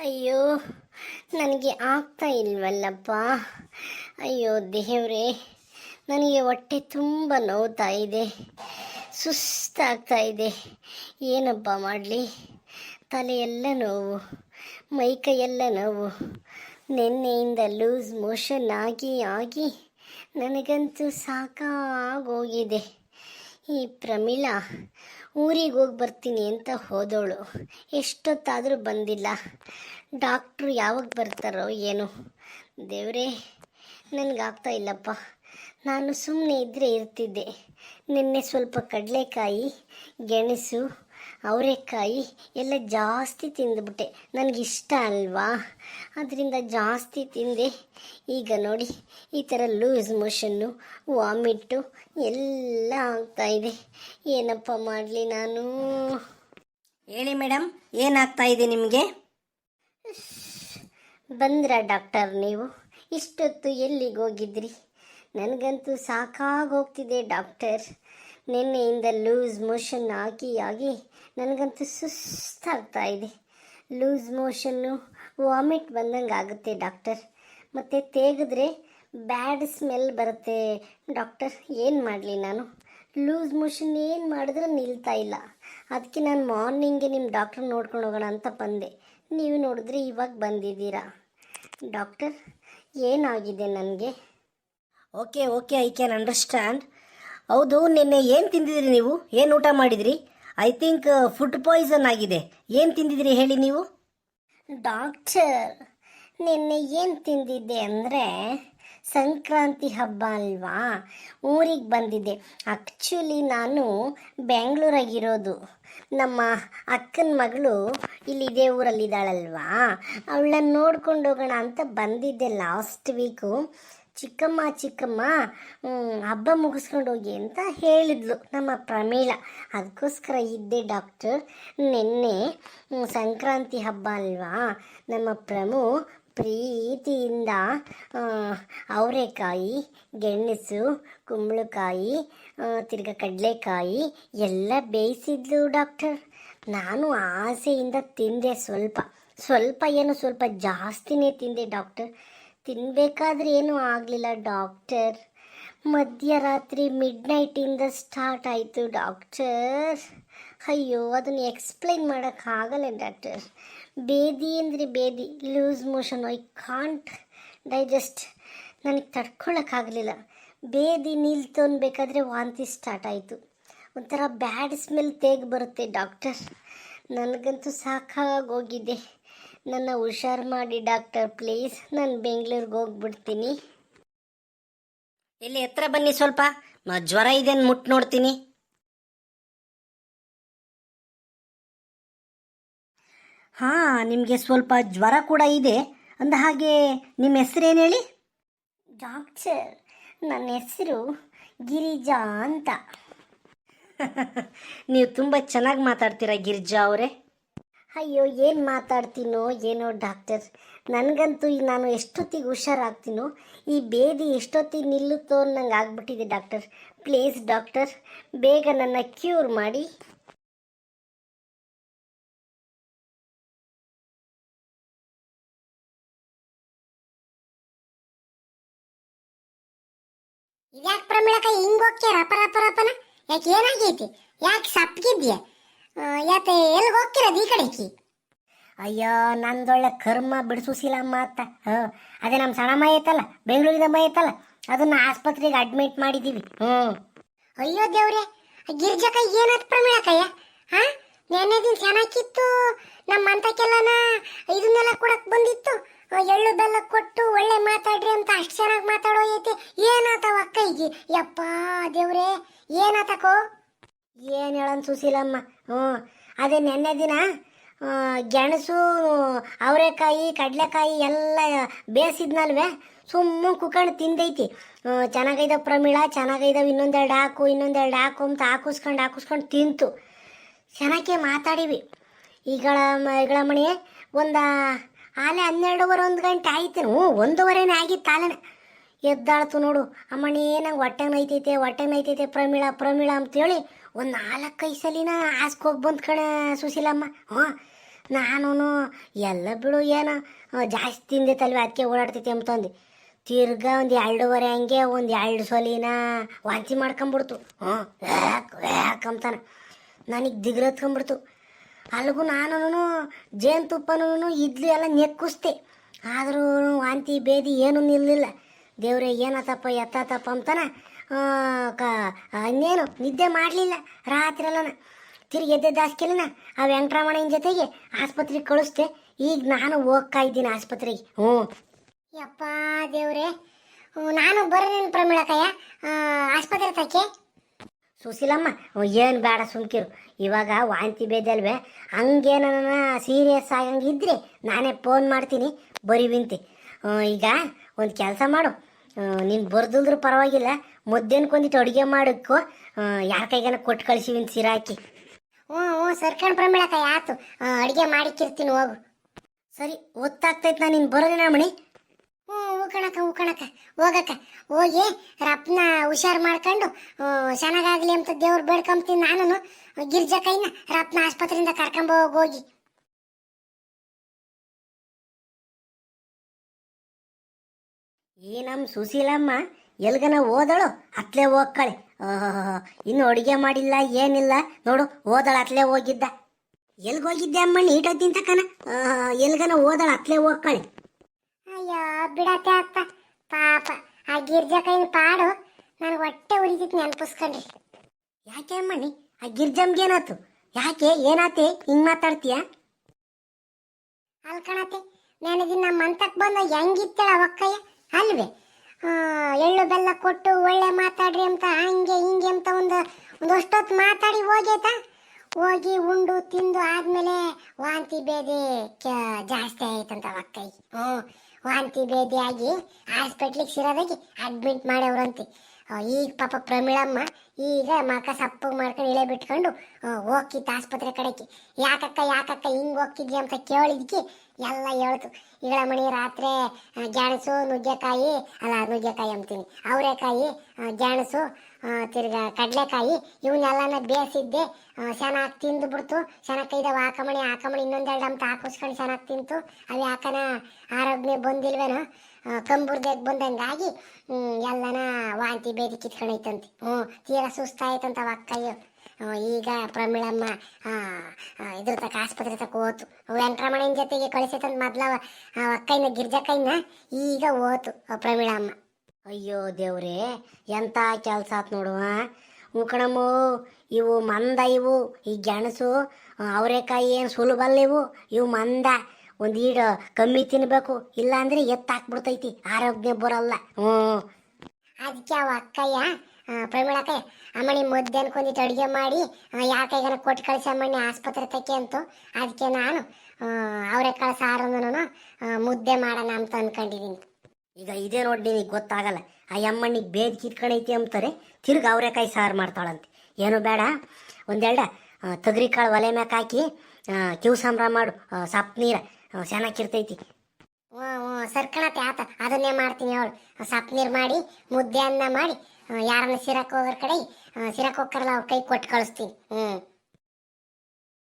ಅಯ್ಯೋ, ನನಗೆ ಆಗ್ತಾ ಇಲ್ವಲ್ಲಪ್ಪ. ಅಯ್ಯೋ, ದೇವ್ರೆ, ನನಗೆ ಹೊಟ್ಟೆ ತುಂಬ ನೋವ್ತಾ ಇದೆ. ಸುಸ್ತಾಗ್ತಾ ಇದೆ. ಏನಪ್ಪ ಮಾಡಲಿ? ತಲೆಯೆಲ್ಲ ನೋವು ಮೈಕೈಯೆಲ್ಲ ನೋವು. ನಿನ್ನೆಯಿಂದ ಲೂಸ್ ಮೋಷನ್ ಆಗಿ ಆಗಿ ನನಗಂತೂ ಸಾಕಾಗೋಗಿದೆ. ಈ ಪ್ರಮೀಳಾ ಊರಿಗೆ ಹೋಗಿ ಬರ್ತೀನಿ ಅಂತ ಹೋದವಳು. ಎಷ್ಟೊತ್ತಾದರೂ ಬಂದಿಲ್ಲ. ಡಾಕ್ಟ್ರು ಯಾವಾಗ ಬರ್ತಾರೋ ಏನೋ. ದೇವರೇ, ನನಗಾಗ್ತಾ ಇಲ್ಲಪ್ಪ. ನಾನು ಸುಮ್ಮನೆ ಇದ್ದರೆ ಇರ್ತಿದ್ದೆ. ನಿನ್ನೆ ಸ್ವಲ್ಪ ಕಡಲೆಕಾಯಿ, ಗೆಣಸು ಅವರೆಕಾಯಿ ಎಲ್ಲ ಜಾಸ್ತಿ ತಿಂದುಬಿಟ್ಟೆ. ನನಗಿಷ್ಟ ಅಲ್ವಾ? ಅದರಿಂದ ಜಾಸ್ತಿ ತಿಂದೆ. ಈಗ ನೋಡಿ ಈ ಥರ ಲೂಸ್ ಮೋಷನ್ನು ವಾಮಿಟ್ಟು ಎಲ್ಲ ಆಗ್ತಾಯಿದೆ ಏನಪ್ಪ ಮಾಡಲಿ ನಾನು? ಹೇಳಿ ಮೇಡಮ್ ಏನಾಗ್ತಾ ಇದೆ ನಿಮಗೆ? ಬಂದ್ರ ಡಾಕ್ಟರ್ ನೀವು? ಇಷ್ಟೊತ್ತು ಎಲ್ಲಿಗೆ ಹೋಗಿದ್ರಿ? ನನಗಂತೂ ಸಾಕಾಗೋಗ್ತಿದೆ ಡಾಕ್ಟರ್. ನಿನ್ನೆಯಿಂದ ಲೂಸ್ ಮೋಷನ್ ಆಗಿ ಆಗಿ ನನಗಂತೂ ಸುಸ್ತಾಗ್ತಾ ಇದೆ. ಲೂಸ್ ಮೋಷನ್ನು ವಾಮಿಟ್ ಬಂದಂಗೆ ಆಗುತ್ತೆ ಡಾಕ್ಟರ್. ಮತ್ತು ತೇಗಿದ್ರೆ ಬ್ಯಾಡ್ ಸ್ಮೆಲ್ ಬರುತ್ತೆ ಡಾಕ್ಟರ್. ಏನು ಮಾಡಲಿ ನಾನು? ಲೂಸ್ ಮೋಷನ್ ಏನು ಮಾಡಿದ್ರೆ ನಿಲ್ತಾ ಇಲ್ಲ. ಅದಕ್ಕೆ ನಾನು ಮಾರ್ನಿಂಗೆ ನಿಮ್ಮ ಡಾಕ್ಟ್ರ್ ನೋಡ್ಕೊಂಡು ಹೋಗೋಣ ಅಂತ ಬಂದೆ. ನೀವು ನೋಡಿದ್ರೆ ಇವಾಗ ಬಂದಿದ್ದೀರಾ? ಡಾಕ್ಟರ್, ಏನಾಗಿದೆ ನನಗೆ? Okay okay, I can understand. ಹೌದು, ನಿನ್ನೆ ಏನು ತಿಂದಿದ್ರಿ ನೀವು? ಏನು ಊಟ ಮಾಡಿದ್ರಿ? ಐ ಥಿಂಕ್ ಫುಡ್ ಪಾಯ್ಸನ್ ಆಗಿದೆ. ಏನು ತಿಂದಿದ್ರಿ ಹೇಳಿ ನೀವು? ಡಾಕ್ಟರ್ ನಿನ್ನೆ ಏನು ತಿಂದಿದ್ದೆ ಅಂದರೆ ಸಂಕ್ರಾಂತಿ ಹಬ್ಬ ಅಲ್ವಾ? ಊರಿಗೆ ಬಂದಿದ್ದೆ. ಆ್ಯಕ್ಚುಲಿ ನಾನು ಬೆಂಗಳೂರಾಗಿರೋದು. ನಮ್ಮ ಅಕ್ಕನ ಮಗಳು ಇಲ್ಲಿ ಇದೇ ಊರಲ್ಲಿದ್ದಾಳಲ್ವಾ? ಅವಳನ್ನ ನೋಡ್ಕೊಂಡು ಹೋಗೋಣ ಅಂತ ಬಂದಿದ್ದೆ ಲಾಸ್ಟ್ ವೀಕು ಚಿಕ್ಕಮ್ಮ ಚಿಕ್ಕಮ್ಮ ಹಬ್ಬ ಮುಗಿಸ್ಕೊಂಡು ಹೋಗಿ ಅಂತ ಹೇಳಿದ್ಲು ನಮ್ಮ ಪ್ರಮೀಳ. ಅದಕ್ಕೋಸ್ಕರ ಇದ್ದೆ ಡಾಕ್ಟರ್ ನಿನ್ನೆ ಸಂಕ್ರಾಂತಿ ಹಬ್ಬ ಅಲ್ವಾ? ನಮ್ಮ ಪ್ರಮು ಪ್ರೀತಿಯಿಂದ ಅವರೆಕಾಯಿ, ಗೆಣಸು, ಕುಂಬಳಕಾಯಿ ತಿರ್ಗಾ ಕಡಲೆಕಾಯಿ ಎಲ್ಲ ಬೇಯಿಸಿದ್ಲು ಡಾಕ್ಟರ್ ನಾನು ಆಸೆಯಿಂದ ತಿಂದೆ ಸ್ವಲ್ಪ. ಸ್ವಲ್ಪ ಏನು ಸ್ವಲ್ಪ ಜಾಸ್ತಿನೇ ತಿಂದೆ ಡಾಕ್ಟರ್ ತಿನ್ನಬೇಕಾದ್ರೆ ಏನೂ ಆಗಲಿಲ್ಲ ಡಾಕ್ಟರ್. ಮಧ್ಯರಾತ್ರಿ ಮಿಡ್ ನೈಟಿಂದ ಸ್ಟಾರ್ಟ್ ಆಯಿತು ಡಾಕ್ಟರ್. ಅಯ್ಯೋ, ಅದನ್ನು ಎಕ್ಸ್ಪ್ಲೈನ್ ಮಾಡೋಕ್ಕಾಗಲ್ಲ ಡಾಕ್ಟರ್. ಬೇದಿ ಅಂದರೆ ಬೇದಿ loose motion I can't digest ನನಗೆ ತಡ್ಕೊಳ್ಳೋಕ್ಕಾಗಲಿಲ್ಲ ಬೇದಿ ನಿಲ್ತು ಅನ್ಬೇಕಾದ್ರೆ ವಾಂತಿ ಸ್ಟಾರ್ಟ್ ಆಯಿತು. ಒಂಥರ ಬ್ಯಾಡ್ ಸ್ಮೆಲ್ ತೇಗ್ ಬರುತ್ತೆ ಡಾಕ್ಟರ್. ನನಗಂತೂ ಸಾಕಾಗೋಗಿದೆ. ನನ್ನ ಹುಷಾರು ಮಾಡಿ ಡಾಕ್ಟರ್. ಪ್ಲೀಸ್ ನಾನು ಬೆಂಗಳೂರಿಗೆ ಹೋಗ್ಬಿಡ್ತೀನಿ. ಇಲ್ಲಿ ಹತ್ರ ಬನ್ನಿ ಸ್ವಲ್ಪ. ಮ- ಜ್ವರ ಇದೆ ಮುಟ್ ನೋಡ್ತೀನಿ. ಹಾಂ ನಿಮಗೆ ಸ್ವಲ್ಪ ಜ್ವರ ಕೂಡ ಇದೆ. ಅಂದ ಹಾಗೆ ನಿಮ್ಮ ಹೆಸರೇನು ಹೇಳಿ? ಡಾಕ್ಟರ್ ನನ್ನ ಹೆಸರು ಗಿರಿಜಾ ಅಂತ. ನೀವು ತುಂಬ ಚೆನ್ನಾಗಿ ಮಾತಾಡ್ತೀರಾ ಗಿರಿಜಾ ಅವರೇ. ಅಯ್ಯೋ, ಏನು ಮಾತಾಡ್ತೀನೋ ಏನೋ ಡಾಕ್ಟರ್. ನನಗಂತೂ ನಾನು ಎಷ್ಟೊತ್ತಿಗೆ ಹುಷಾರಾಗ್ತೀನೋ, ಈ ಬೇದಿ ಎಷ್ಟೊತ್ತಿಗೆ ನಿಲ್ಲುತ್ತೋ ನಂಗೆ ಆಗ್ಬಿಟ್ಟಿದೆ ಡಾಕ್ಟರ್. ಪ್ಲೀಸ್ ಡಾಕ್ಟರ್, ಬೇಗ ನನ್ನ ಕ್ಯೂರ್ ಮಾಡಿ. ಯಾಕೆ ಪ್ರಮಿಳಕ ಹಿಂಗೋಕೆ ಹೋಗ್ತೀಯ ರಪ ರಪ ರಪನ? ಯಾಕೆ ಏನಾಗೈತಿ? ಯಾಕೆ ಸಪ್ಪಗಿದ್ಯ? ಯಾಕೆ ಎಲ್ಲಿಗೆ ಹೋಗ್ತಿರೋದು ಈ ಕಡೆಕಿ ಅಯ್ಯೋ ನಂದೊಳ್ಳೆ ಕರ್ಮ ಬಿಡಿಸೂಸಿಲ್ಲಮ್ಮ ಅತ್ತ. ಹಾಂ ಅದೇ ನಮ್ಮ ಸಣ್ಣಮ್ಮ ಐತಲ್ಲ ಬೆಂಗಳೂರಿನಮ್ಮ ಐತಲ್ಲ ಅದನ್ನು ಆಸ್ಪತ್ರೆಗೆ ಅಡ್ಮಿಟ್ ಮಾಡಿದ್ದೀವಿ ಹ್ಞೂ ಅಯ್ಯೋ ದೇವ್ರೆ ಗಿರ್ಜಕ ಏನತ್ ಪ್ರಮಿಳಕಯ್ಯ ಹಾ? ನೆನ್ನೆ ದಿನ ಚೆನ್ನಾಗಿತ್ತು ನಮ್ಮ ಅಂತಕ್ಕೆಲ್ಲನ ಇದನ್ನೆಲ್ಲ ಕೊಡಕ್ ಬಂದಿತ್ತು? ಎಳ್ಳು ಬೆಲ್ಲ ಕೊಟ್ಟು ಒಳ್ಳೆ ಮಾತಾಡ್ರಿ ಅಂತ ಅಷ್ಟು ಚೆನ್ನಾಗಿ ಮಾತಾಡೋ ಐತಿ. ಏನಾತವ ಅಕ್ಕಯ್ಗಿ? ಯಪ್ಪಾ ದೇವ್ರೆ ಏನಾತಕೋ ಏನು ಹೇಳನ್ ಸುಶೀಲಮ್ಮ ಹ್ಞೂ. ಅದೇ ನೆನ್ನೆ ದಿನ ಗೆಣಸು, ಅವರೆಕಾಯಿ, ಕಡಲೆಕಾಯಿ ಎಲ್ಲ ಬೇಯಿಸಿದ್ನಲ್ವೇ? ಸುಮ್ಮನೆ ಕುಕ್ಕಂಡು ತಿಂದೈತಿ. ಚೆನ್ನಾಗೈದ ಪ್ರಮೀಳ, ಚೆನ್ನಾಗೈದವ ಇನ್ನೊಂದೆರಡು ಹಾಕು ಇನ್ನೊಂದೆರಡು ಹಾಕು ಅಂತ ಹಾಕಿಸ್ಕೊಂಡು ಹಾಕಿಸ್ಕೊಂಡು ತಿಂತು. ಚೆನ್ನಾಗೆ ಮಾತಾಡಿವಿ. ಈಗಳ ಈಗಳ ಮಣಿ ಒಂದು, ಆಲೆ ಹನ್ನೆರಡುವರೆ, ಒಂದು ಗಂಟೆ ಆಯ್ತು. ಹ್ಞೂ, ಒಂದೂವರೆನೇ ಆಗಿತ್ತು ಆಲೆನ. ಎದ್ದಾಳ್ತು ನೋಡು. ಅಮ್ಮನೇ ನಂಗೆ ಹೊಟ್ಟೆ ನೈತೈತೆ ಹೊಟ್ಟೆ ನೈತೈತೆ ಪ್ರಮೀಳ ಪ್ರಮೀಳ ಅಂತೇಳಿ ಒಂದು ನಾಲ್ಕೈದು ಸಲಿನ ಹೋಗಿ ಬಂದು ಕಣ ಸುಶೀಲಮ್ಮ. ಹ್ಞೂ ನಾನು ಎಲ್ಲ ಬಿಡು ಏನು ಜಾಸ್ತಿ ತಿಂದೈತಲ್ವ ಅದಕ್ಕೆ ಓಡಾಡ್ತೈತಿ ಅಂತಂದು ತಿರ್ಗಾ ಒಂದು ಎರಡೂವರೆ ಹಂಗೆ ಒಂದು ಎರಡು ಸಲಿನ ವಾಂತಿ ಮಾಡ್ಕೊಂಬಿಡ್ತು. ಹ್ಞೂ ಯಾಕೆ ಅಂತಾನೆ. ನನಗೆ ದಿಗ್ರತ್ಕೊಂಬಿಡ್ತು ಅಲ್ಲಿಗೂ ನಾನು ಜೇನುತುಪ್ಪನೂ ಇದ್ಲು ಎಲ್ಲ ನೆಕ್ಕಿಸ್ತೆ ಆದರೂ ವಾಂತಿ ಬೇದಿ ಏನೂ ನಿಲ್ಲಿಲ್ಲ. ದೇವ್ರೆ, ಏನತ್ತಪ್ಪ, ಎತ್ತತ್ತಪ್ಪ ಅಂತಾನ? ಇನ್ನೇನು? ನಿದ್ದೆ ಮಾಡಲಿಲ್ಲ ರಾತ್ರಿ ಎಲ್ಲನ ತಿರುಗಿ ಎದ್ದೆ ದಾಸ್ಕೆಲಿನ ಆ ವೆಂಕಟರಮಣನ ಜೊತೆಗೆ ಆಸ್ಪತ್ರೆಗೆ ಕಳಿಸ್ದೆ. ಈಗ ನಾನು ಹೋಗ್ತಾ ಇದ್ದೀನಿ ಆಸ್ಪತ್ರೆಗೆ. ಹ್ಞೂ. ಯಪ್ಪ ದೇವ್ರೆ. ನಾನು ಬರೋನೇನು ಪ್ರಮೀಳಕಯ್ಯ ಆಸ್ಪತ್ರೆ ತಕ್ಕೆ ಸುಶೀಲಮ್ಮ ಏನು ಬೇಡ ಸುಮ್ಕಿರು. ಇವಾಗ ವಾಂತಿ ಬೇದಲ್ವೇ? ಹಂಗೇನ ಸೀರಿಯಸ್ ಆಗಂಗಿದ್ರೆ ನಾನೇ ಫೋನ್ ಮಾಡ್ತೀನಿ. ಬರಿವಿಂತೆ ಈಗ ಒಂದು ಕೆಲಸ ಮಾಡು. ನೀನು ಬರ್ದಿಲ್ದ್ರೂ ಪರವಾಗಿಲ್ಲ. ಮುದ್ದೇನ್ಕೊಂದಿಟ್ಟು ಅಡುಗೆ ಮಾಡಕ್ಕೋ ಯಾರ ಕೈಗಾನ ಕೊಟ್ಟು ಕಳಿಸಿವಿಂತ ಸೀರೆ ಹಾಕಿ ಹ್ಞೂ ಹ್ಞೂ ಸರ್ಕಂಡ್ ಪ್ರಮೇಳಕ್ಕ ಯಾತು ಅಡುಗೆ ಮಾಡಿಕ್ಕಿರ್ತೀನಿ, ಹೋಗು. ಸರಿ ಗೊತ್ತಾಗ್ತೈತೆ ನಾನು ನೀನು ಬರೋದಿನ ಮಣಿ. ಹ್ಞೂ, ಹೂ ಕಣಕ್ಕ ಹೋಗಕ್ಕ. ಹೋಗಿ, ರಪ್ನ ಹುಷಾರು ಮಾಡ್ಕೊಂಡು ಚೆನ್ನಾಗಾಗಲಿ ಅಂತ ದೇವ್ರು ಬೇಡ್ಕೊಂತೀನಿ ನಾನು ಗಿರ್ಜಾ ಕೈನ ರಪ್ನ ಆಸ್ಪತ್ರೆಯಿಂದ ಕರ್ಕೊಂಬೋಗಿ ಹೋಗಿ. ಈ ನಮ್ಮ ಸುಶೀಲಮ್ಮ ಎಲ್ಗನ ಓದಳು ಅತ್ಲೆ ಹೋಗ್ಕಳೆ ಇನ್ನು ಅಡುಗೆ ಮಾಡಿಲ್ಲ ಏನಿಲ್ಲ ನೋಡು ಓದಳ ಅತ್ಲೇ ಹೋಗಿದ್ದ. ಎಲ್ಗೆ ಹೋಗಿದ್ದೆ ಅಮ್ಮ ತಿಂತಕನ ಓಹೋ ಎಲ್ಗನ ಓದಳ ಅತ್ಲೇ ಹೋಗ್ಕಳೆ ಅಯ್ಯೋ ಬಿಡತ್ತೆ ಅಪ್ಪ. ಪಾಪ ಆ ಗಿರ್ಜಾ ಕೈನ ಪಾಡು ನನಗೆ ಹೊಟ್ಟೆ ಉರಿತಿತ್ತು ನೆನಪಿಸ್ಕೊಂಡ್ರಿ. ಯಾಕೆ ಅಮ್ಮಣಿ ಆ ಗಿರ್ಜಮ್ಗೆ ಏನಾತು? ಯಾಕೆ ಏನಾತೆ? ಹಿಂಗ್ ಮಾತಾಡ್ತೀಯ? ಅಲ್ಕಣತೆ ನನಗಿನ್ನ ಮಂತಕ್ ಬಂದ ಹೆಂಗಿತ್ತಳ ಒಕ್ಕಯ್ಯ ಅಲ್ವೇ ಎಳ್ಳು ಬೆಲ್ಲ ಕೊಟ್ಟು ಒಳ್ಳೆ ಮಾತಾಡ್ರಿ ಅಂತ, ಹಂಗೆ ಹಿಂಗೆ ಅಂತ ಒಂದು ಒಂದಷ್ಟೊತ್ತು ಮಾತಾಡಿ ಹೋಗೈತಾ? ಹೋಗಿ ಉಂಡು ತಿಂದು ಆದ್ಮೇಲೆ ವಾಂತಿ ಬೇದಿ ಜಾಸ್ತಿ ಆಯ್ತಂತ ಒಕ್ಕಯ್ಯ ಹ್ಞೂ ವಾಂತಿ ಬೇದಿ ಆಗಿ ಹಾಸ್ಪಿಟ್ಲಿಗೆ ಸಿರೋದಾಗಿ ಅಡ್ಮಿಟ್ ಮಾಡ್ಯವ್ರಂತೆ ಈಗ ಪಾಪ ಪ್ರಮೀಳಮ್ಮ ಈಗ ಮಕ ಸಪ್ಪು ಮಾಡ್ಕೊಂಡು ಇಳೆ ಬಿಟ್ಕೊಂಡು ಹೋಗ್ತಿತ್ತು ಆಸ್ಪತ್ರೆ ಕಡೆಗೆ. ಯಾಕಕ್ಕ ಯಾಕಕ್ಕ, ಹಿಂಗೆ ಹೋಗ್ತಿದ್ವಿ ಅಂತ ಕೇಳಿದ್ಕಿ ಎಲ್ಲ ಹೇಳ್ತು. ಇಳ ಮಣಿ ರಾತ್ರಿ ಗೆಣಸು, ನುಗ್ಗೆಕಾಯಿ, ಅಲ್ಲ, ನುಗ್ಗೆಕಾಯಿ ಅಂತೀನಿ. ಅವರೆಕಾಯಿ ಗೆಣಸು ತಿರ್ಗಾ ಕಡಲೆಕಾಯಿ ಇವನ್ನೆಲ್ಲನ ಬೇಯಿಸಿದ್ದೆ ಚೆನ್ನಾಗಿ ತಿಂದು ಬಿಡ್ತು. ಚೆನ್ನಾಗಿ ಕೈದಾವ ಆಕಮಣಿ ಹಾಕಮಣಿ ಇನ್ನೊಂದೆರಡು ಅಂತ ಹಾಕಿಸ್ಕೊಂಡು ಚೆನ್ನಾಗಿ ತಿಂತು. ಅವು ಯಾಕನ ಆರೋಗ್ಯ ಬಂದಿಲ್ವೇನೋ ಕಂಬುರ್ದಾಗ ಬಂದಂಗಾಗಿ ಎಲ್ಲನ ವಾಂತಿ ಬೇದಿ ಕಿತ್ಕೊಂಡೈತಂತೆ. ಹ್ಞೂ, ತೀರಾ ಸುಸ್ತಾಯ್ತಂತ ಅಕ್ಕಯ್ಯೋ. ಈಗ ಪ್ರಮೀಳಮ್ಮ ಇದ್ರ ತಕ ಆಸ್ಪತ್ರೆ ತಕ ಹೋತು ವೆಂಕಟರಮಣನ ಜೊತೆಗೆ ಕಳಿಸೈತಂತ ಮೊದ್ಲ ಅವ ಅಕ್ಕಯ್ಯನ ಗಿರ್ಜಕ್ಕಯ್ಯನ ಈಗ ಹೋತು ಪ್ರಮೀಳಮ್ಮ. ಅಯ್ಯೋ ದೇವ್ರೇ, ಎಂತ ಕೆಲಸ ಆತ್ ನೋಡುವ ಉಕಣಮ್ಮು ಇವು ಮಂದ ಇವು, ಈ ಗೆಣಸು ಅವರೆಕಾಯಿ ಏನು ಸುಲಭಲ್ಲ ಇವು ಇವು ಮಂದ. ಒಂದು ಈಡು ಕಮ್ಮಿ ತಿನ್ಬೇಕು ಇಲ್ಲ ಅಂದ್ರೆ ಬಿಡ್ತೈತಿ ಹಾಕ್ಬಿಡ್ತೈತಿ ಆರೋಗ್ಯ ಬರಲ್ಲ. ಹ್ಞೂ ಅದಕ್ಕೆ ಅವ ಅಕ್ಕಯ್ಯ ಪ್ರವೀಣ ಅಕ್ಕಯ್ಯ ಅಮ್ಮಣಿ ಮಧ್ಯಾಹ್ನ ಅನ್ಕೊಂಡಿಟ್ಟು ಅಡುಗೆ ಮಾಡಿ ಯಾಕೈಗನ ಕೈಗಾನ ಕೊಟ್ಟು ಕಳಿಸಿ ಅಮ್ಮಣ್ಣಿ ಆಸ್ಪತ್ರೆ ತಕ್ಕೆ ಅಂತು. ಅದಕ್ಕೆ ನಾನು ಅವರೆಕಾಳು ನಾನು ಮುದ್ದೆ ಮಾಡೋಣ ಅಂತ ಅನ್ಕೊಂಡಿದ್ದೀನಿ. ಈಗ ಇದೇ ನೋಡಿ ನಿನಗೆ ಗೊತ್ತಾಗಲ್ಲ. ಆ ಯಮ್ಮಣ್ಣಿಗೆ ಬೇದ್ ಕಿತ್ಕೊಂಡೈತಿ ಅಂತಾರೆ, ತಿರ್ಗಿ ಅವರೆಕಾಯಿ ಸಾರು ಮಾಡ್ತಾಳಂತೆ. ಏನು ಬೇಡ, ಒಂದೆರಡ ತೊಗರಿ ಕಾಳು ಒಲೆ ಮ್ಯಾಕ್ ಹಾಕಿ ಕಿವು ಸಾಂಬ್ರ ಮಾಡು ಸಪ್ ನೀರ ಚೆನ್ನಾಗಿರ್ತೈತಿ ಹ್ಞೂ ಸರ್ಕಣತೆ ಆತ. ಅದನ್ನೇ ಮಾಡ್ತೀನಿ ಅವಳು. ನೀರು ಮಾಡಿ, ಮುದ್ದೆ ಅನ್ನ ಮಾಡಿ ಯಾರನ್ನ ಸಿರಕ್ಕೆ ಹೋಗೋರ್ ಕಡೆ ಸಿರಕ್ಕೆ ಹೋಗ್ತಾರಲ್ಲ ಅವ್ರ ಕೈ ಕೊಟ್ಟು ಕಳಿಸ್ತೀನಿ. ಹ್ಞೂ.